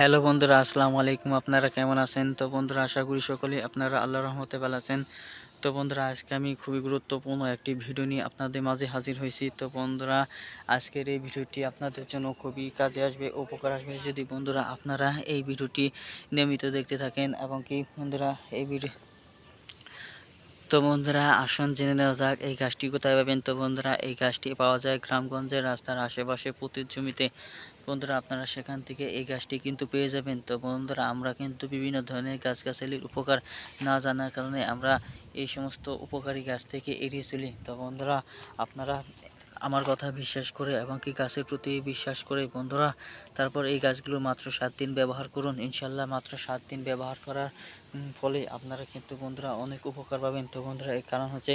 Hello বন্ধুরা, আসসালামু আলাইকুম। আপনারা কেমন আছেন? তো বন্ধুরা, আশা করি সকলেই আপনারা আল্লাহ রহমতে ভালো আছেন। তো বন্ধুরা, আজকে আমি খুবই গুরুত্বপূর্ণ একটি ভিডিও নিয়ে আপনাদের মাঝে হাজির হয়েছি। তো বন্ধুরা, আজকের এই ভিডিওটি আপনাদের জন্য খুবই কাজে আসবে, উপকার আসবে। যদি বন্ধুরা আপনারা এই ভিডিওটি নিয়মিত দেখতে থাকেন এবং কি বন্ধুরা, এই ভিডিও তো বন্ধুরা, আসন জেনে নেওয়া যাক এই গাছটি কোথায় পাবেন। তো বন্ধুরা, এই গাছটি পাওয়া যায় গ্রামগঞ্জের রাস্তার আশেপাশে প্রতি জমিতে। বন্ধুরা, আপনারা সেখান থেকে এই গাছটি কিন্তু পেয়ে যাবেন। তো বন্ধুরা, আমরা কিন্তু বিভিন্ন ধরনের গাছগাছালির উপকার না জানার কারণে আমরা এই সমস্ত উপকারী গাছ থেকে এড়িয়ে চলি। তো বন্ধুরা, আপনারা আমার কথা বিশ্বাস করে এবং কি গাছের প্রতি বিশ্বাস করে, বন্ধুরা, তারপর এই গাছগুলো মাত্র সাত দিন ব্যবহার করুন। ইনশাল্লাহ মাত্র সাত দিন ব্যবহার করার ফলে আপনারা কিন্তু, বন্ধুরা, অনেক উপকার পাবেন। তো, বন্ধুরা এই কারণ হচ্ছে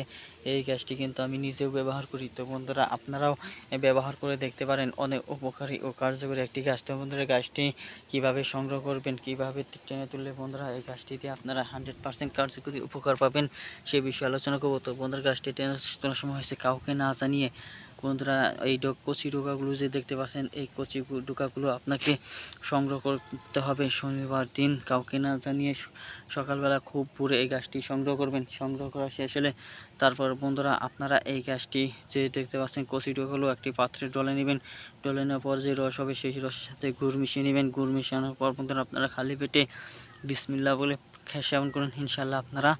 এই গাছটি কিন্তু আমি নিজেও ব্যবহার করি। তো, বন্ধুরা, আপনারাও ব্যবহার করে দেখতে পারেন, অনেক উপকারী ও কার্যকরী একটি গাছ। তো, বন্ধুরা গাছটি কীভাবে সংগ্রহ করবেন, কীভাবে টেনে তুললে, বন্ধুরা, এই গাছটিতে আপনারা হান্ড্রেড পার্সেন্ট কার্যকরী উপকার পাবেন, সে বিষয়ে আলোচনা করব। তো, বন্ধুরা, গাছটি টেনে তোলার সময় হয়েছে কাউকে না জানিয়ে বন্ধুরা, এই কচি ডোকাগুলো যে দেখতে পাচ্ছেন, এই কচি ডোকাগুলো আপনাকে সংগ্রহ করতে হবে শনিবার দিন। কাউকে না জানিয়ে সকালবেলা খুব ভোরে এই গাছটি সংগ্রহ করবেন। সংগ্রহ করা শেষ হলে তারপর বন্ধুরা, আপনারা এই গাছটি যে দেখতে পাচ্ছেন, কচি ডোকাগুলো একটি পাত্রে ডলে নেবেন। ডলে নেওয়ার পর যে রস হবে, সেই রসের সাথে গুড় মিশিয়ে নেবেন। গুড় মিশানোর পর বন্ধুরা, আপনারা খালি পেটে বিসমিল্লা বলে সেবন করুন। ইনশাল্লাহ আপনারা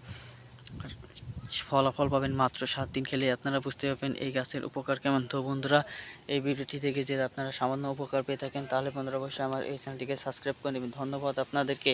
ফলাফল পাবেন মাত্র সাত দিন খেলে আপনারা বুঝতে পারবেন এই গাছের উপকার কেমন। তো বন্ধুরা, এই ভিডিওটি থেকে যদি আপনারা সামান্য উপকার পেয়ে থাকেন, তাহলে বন্ধুরা অবশ্যই আমার এই চ্যানেলটিকে সাবস্ক্রাইব করে নেবেন। ধন্যবাদ আপনাদেরকে।